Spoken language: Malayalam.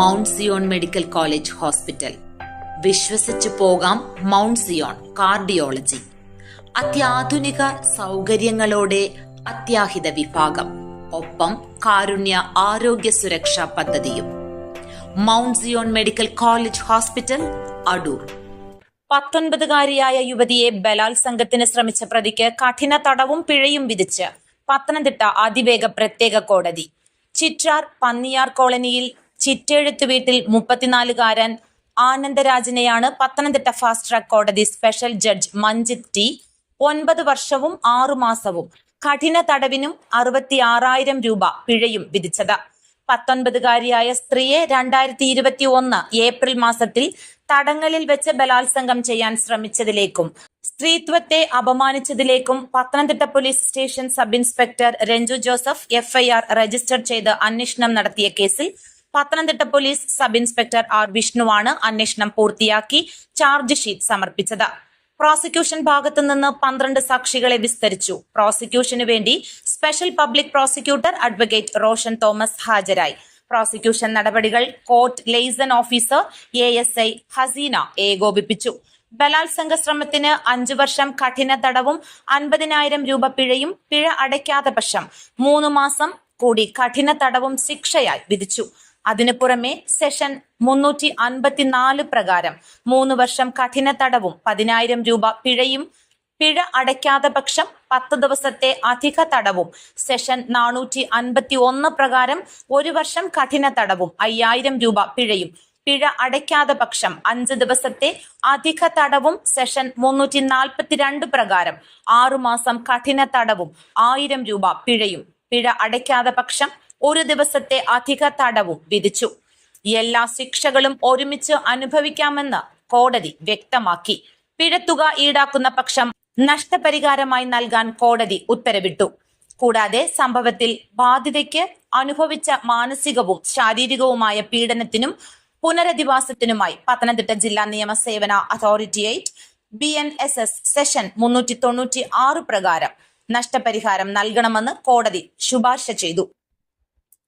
Mount Zion medical college hospital. വിശ്വസിച്ച് പോകാം മൗണ്ട് സിയോൺ കാർഡിയോളജി. അത്യാധുനിക സൗകര്യങ്ങളോടെ അത്യാഹിത വിഭാഗം. ഒപ്പം കാരുണ്യ ആരോഗ്യ സുരക്ഷാ പദ്ധതിയും. Mount Zion medical college hospital Adoor. പത്തൊൻപതുകാരിയായ യുവതിയെ ബലാത്സംഗത്തിന് ശ്രമിച്ച പ്രതിക്ക് കഠിന തടവും പിഴയും വിധിച്ച് പത്തനംതിട്ട അതിവേഗ പ്രത്യേക കോടതി. ചിറ്റാർ പന്നിയാർ കോളനിയിൽ ചിറ്റെഴുത്ത് വീട്ടിൽ മുപ്പത്തിനാലുകാരൻ ആനന്ദരാജനെയാണ് പത്തനംതിട്ട ഫാസ്റ്റ് ട്രാക്ക് കോടതി സ്പെഷ്യൽ ജഡ്ജ് മഞ്ജിത് ടി. ഒൻപത് വർഷവും ആറു മാസവും കഠിന തടവിനും അറുപത്തി ആറായിരം രൂപ പിഴയും വിധിച്ചത്. പത്തൊൻപതുകാരിയായ സ്ത്രീയെ രണ്ടായിരത്തി ഇരുപത്തി ഒന്ന് ഏപ്രിൽ മാസത്തിൽ തടങ്കലിൽ വെച്ച് ബലാത്സംഗം ചെയ്യാൻ ശ്രമിച്ചതിലേക്കും സ്ത്രീത്വത്തെ അപമാനിച്ചതിലേക്കും Pathanamthitta police station sub inspector Ranju Joseph FIR register ചെയ്ത് അന്വേഷണം നടത്തിയ കേസിൽ Pathanamthitta police sub inspector R വിഷ്ണുവാണ് അന്വേഷണം പൂർത്തിയാക്കി ചാർജ് ഷീറ്റ് സമർപ്പിച്ചത്. പ്രോസിക്യൂഷൻ ഭാഗത്തു നിന്ന് പന്ത്രണ്ട് സാക്ഷികളെ വിസ്തരിച്ചു. പ്രോസിക്യൂഷനു വേണ്ടി special public prosecutor advocate Roshan Thomas ഹാജരായി. പ്രോസിക്യൂഷൻ നടപടികൾ court liaison officer A S I Haseena ഏകോപിപ്പിച്ചു. ബലാത്സംഗ ശ്രമത്തിന് അഞ്ചു വർഷം കഠിന തടവും അൻപതിനായിരം രൂപ പിഴയും പിഴ അടയ്ക്കാത്ത പക്ഷം മൂന്ന് മാസം കൂടി കഠിന തടവും ശിക്ഷയായി വിധിച്ചു. അതിനു പുറമെ സെഷൻ മുന്നൂറ്റി അൻപത്തിനാല് പ്രകാരം മൂന്ന് വർഷം കഠിന തടവും പതിനായിരം രൂപ പിഴയും പിഴ അടയ്ക്കാത്ത പക്ഷം പത്ത് ദിവസത്തെ അധിക തടവും സെഷൻ നാനൂറ്റി അൻപത്തി ഒന്ന് പ്രകാരം ഒരു വർഷം കഠിന തടവും അയ്യായിരം രൂപ പിഴയും പിഴ അടയ്ക്കാത്ത പക്ഷം അഞ്ച് ദിവസത്തെ അധിക തടവും സെഷൻ മുന്നൂറ്റി നാൽപ്പത്തിരണ്ട് പ്രകാരം ആറുമാസം കഠിന തടവും ആയിരം രൂപ പിഴയും പിഴ അടയ്ക്കാത്ത പക്ഷം ഒരു ദിവസത്തെ അധിക തടവും വിധിച്ചു. എല്ലാ ശിക്ഷകളും ഒരുമിച്ച് അനുഭവിക്കാമെന്ന് കോടതി വ്യക്തമാക്കി. പിഴത്തുക ഈടാക്കുന്ന പക്ഷം നഷ്ടപരിഹാരമായി നൽകാൻ കോടതി ഉത്തരവിട്ടു. കൂടാതെ സംഭവത്തിൽ ബാധിതയ്ക്ക് അനുഭവിച്ച മാനസികവും ശാരീരികവുമായ പീഡനത്തിനും പുനരധിവാസത്തിനുമായി പത്തനംതിട്ട ജില്ലാ നിയമസേവന authority eight B N S S section മുന്നൂറ്റി തൊണ്ണൂറ്റി ആറ് പ്രകാരം നഷ്ടപരിഹാരം നൽകണമെന്ന് കോടതി ശുപാർശ ചെയ്തു.